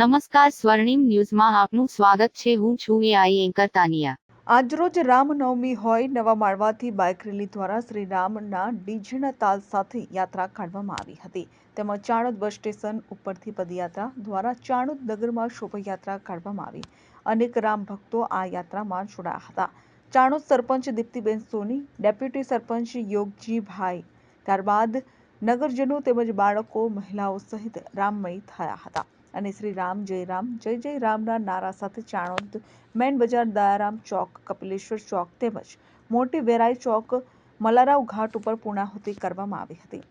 નમસ્કાર સ્વર્ણિમ ન્યૂઝમાં આપનું સ્વાગત છે. હું છું એઆઈ એન્કર તાનિયા. આજરોજ રામનવમી હોય નવા માળવાથી બાઇક રેલી દ્વારા શ્રી રામના ડીજના તાલ સાથે યાત્રા કાઢવામાં આવી હતી. તેમજ ચાણોદ બસ સ્ટેશન ઉપરથી પદયાત્રા દ્વારા ચાણોદ નગરમાં શોભાયાત્રા કાઢવામાં આવી. અનેક રામ ભક્તો આ યાત્રામાં જોડાયા હતા. ચાણોદ સરપંચ દીપ્તિબેન સોની, ડેપ્યુટી સરપંચ યોગજીભાઈ, ત્યારબાદ નગરજનો તેમજ બાળકો, મહિલાઓ સહિત રામમય થયા હતા. અને શ્રી રામ જય રામ. જય જય રામના નારા સાથે ચાણોદ મેન બજાર દયારામ ચોક, કપિલેશ્વર ચોક તેમજ મોટી વેરાઈ ચોક, મલારાવ ઘાટ ઉપર પૂર્ણાહુતિ કરવામાં આવી હતી.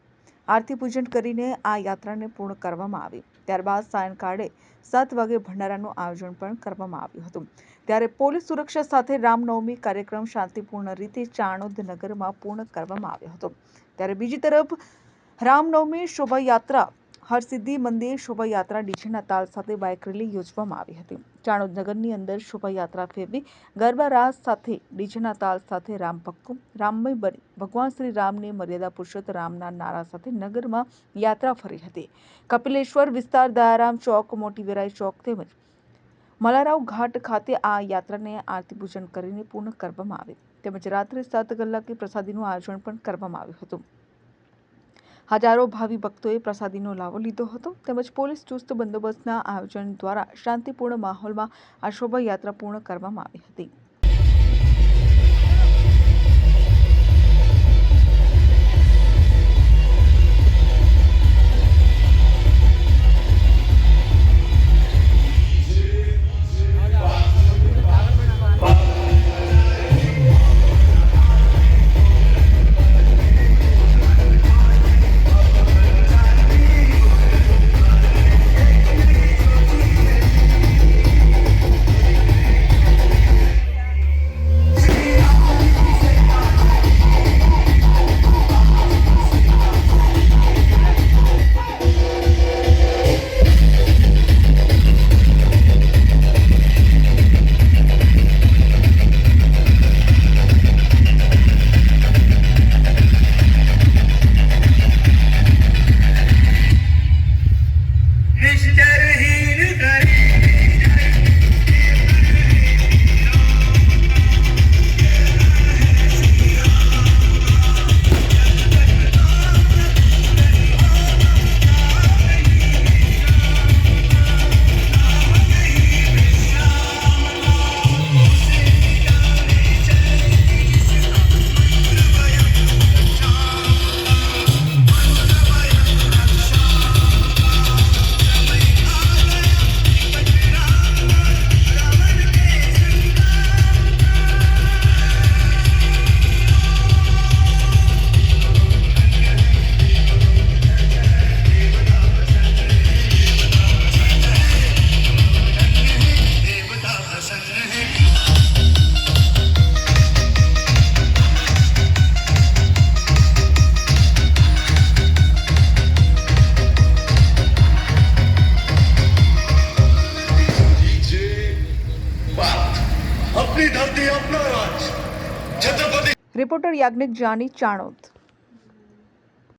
આરતી પૂજન કરીને આ યાત્રાને પૂર્ણ કરવામાં આવી. ત્યારબાદ સાયંકાળે સાત વાગે ભંડારાનું આયોજન પણ કરવામાં આવ્યું હતું. ત્યારે પોલીસ સુરક્ષા સાથે રામનવમી કાર્યક્રમ શાંતિપૂર્ણ રીતે ચાણોદ નગરમાં પૂર્ણ કરવામાં આવ્યો હતો. ત્યારે બીજી તરફ રામનવમી શોભાયાત્રા હરસિદ્ધિ મંદિર શોભાયાત્રા ડીજેના તાલ સાથે બાઇક રેલી યોજવામાં આવી હતી. ચાણોદ નગરની અંદર શોભાયાત્રા ફેરવી ગરબા રાસ સાથે ડીજેના તાલ સાથે રામ ભક્તો, રામમય બની. ભગવાન શ્રી રામને મર્યાદા પુરુષોત્તમ રામના નારા સાથે નગરમાં યાત્રા ફરી હતી. કપિલેશ્વર વિસ્તાર દયારામ ચોક, મોટી વેરાઈ ચોક તેમજ મલારાવ ઘાટ ખાતે આ યાત્રાને આરતી પૂજન કરીને પૂર્ણ કરવામાં આવી. તેમજ રાત્રે સાત કલાકે પ્રસાદીનું આયોજન પણ કરવામાં આવ્યું હતું. હજારો ભાવિ ભક્તોએ પ્રસાદીનો લાવો લીધો હતો તેમજ પોલીસ ચુસ્ત બંદોબસ્તના આયોજન દ્વારા શાંતિપૂર્ણ માહોલમાં આ શોભાયાત્રા પૂર્ણ કરવામાં આવી હતી. અપની ધરતી અપના રાજ. છત્રપતિ રિપોર્ટર યાજ્ઞિક જાની ચાણોદ.